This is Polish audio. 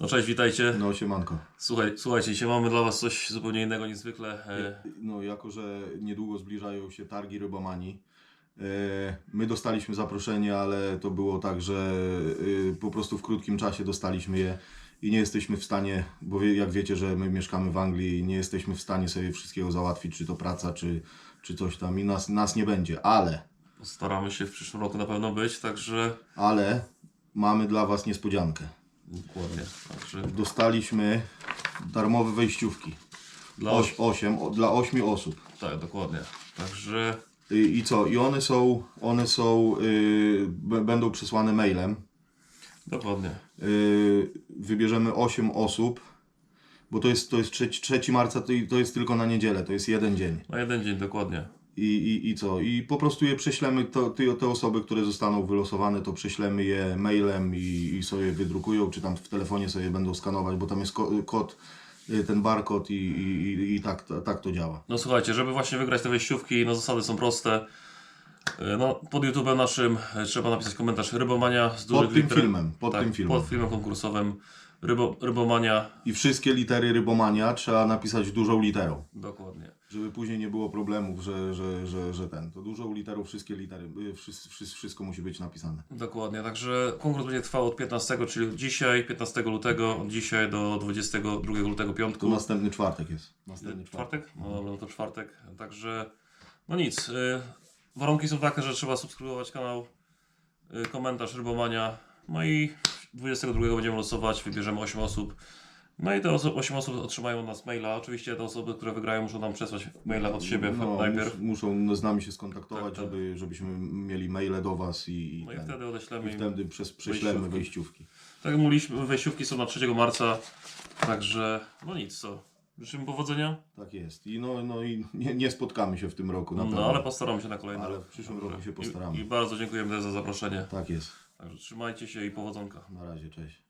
No cześć, witajcie. No siemanko. Słuchaj, słuchajcie, dzisiaj mamy dla Was coś zupełnie innego niezwykle. E, No jako, że niedługo zbliżają się targi rybomanii, e, my dostaliśmy zaproszenie, ale to było tak, że e, po prostu w krótkim czasie dostaliśmy je i nie jesteśmy w stanie, bo wie- jak wiecie, że my mieszkamy w Anglii i nie jesteśmy w stanie sobie wszystkiego załatwić, czy to praca, czy, czy coś tam i nas, nas nie będzie, ale, postaramy się w przyszłym roku na pewno być, także ale mamy dla Was niespodziankę. Dokładnie. Także Dostaliśmy darmowe wejściówki. dla Oś, osiem, o, dla ośmiu osób. Tak, dokładnie. Także I, I co? I one są, one są, yy, b- będą przesłane mailem. dokładnie. Yy, wybierzemy 8 osób, bo to jest, to jest 3, 3 marca, to, i- to jest tylko na niedzielę, to jest jeden dzień. Na jeden dzień, dokładnie. I, i, i co? I po prostu je prześlemy, to, te osoby, które zostaną wylosowane, to prześlemy je mailem i, i sobie wydrukują, czy tam w telefonie sobie będą skanować, bo tam jest ko, kod, y, ten barkod i, i, i, i tak, tak to działa. No słuchajcie, żeby właśnie wygrać te wejściówki, no zasady są proste. E, No, pod YouTube'em naszym e, trzeba napisać komentarz Rybomania z dużych Pod tym liter. filmem, pod tak, tym filmem. Pod filmem konkursowym Rybo, Rybomania. I wszystkie litery rybomania trzeba napisać dużą literą. Dokładnie. Żeby później nie było problemów, że, że, że, że ten. To dużą literą wszystkie litery, y, wszystko, wszystko musi być napisane. Dokładnie, także konkurs będzie trwał od 15, czyli od dzisiaj, 15 lutego, od dzisiaj do 22 lutego To piątku. następny czwartek jest. Następny czwartek. Czwartek? No dobra, no to czwartek. Także, no nic. Y, warunki są takie, że trzeba subskrybować kanał, y, komentarz Rybomania. No i 22 będziemy losować, wybierzemy 8 osób. No i te oso- 8 osób otrzymają od nas maila. Oczywiście te osoby, które wygrają, muszą nam przesłać maila od siebie No, najpierw. mus, muszą no, z nami się skontaktować, Tak, tak. Żeby, żebyśmy mieli maile do Was i, i, No i ten, wtedy i odeślemy im. wtedy przez, prześlemy wejściówki. Tak jak mówiliśmy, wejściówki są na 3 marca. Także, no nic co. Życzymy powodzenia. Tak jest. I no, no i nie, nie spotkamy się w tym roku na pewno. No ale postaramy się na kolejny Ale w przyszłym Także roku się postaramy. I, I bardzo dziękujemy za zaproszenie. Tak jest. Także trzymajcie się i powodzonka. Na razie, cześć.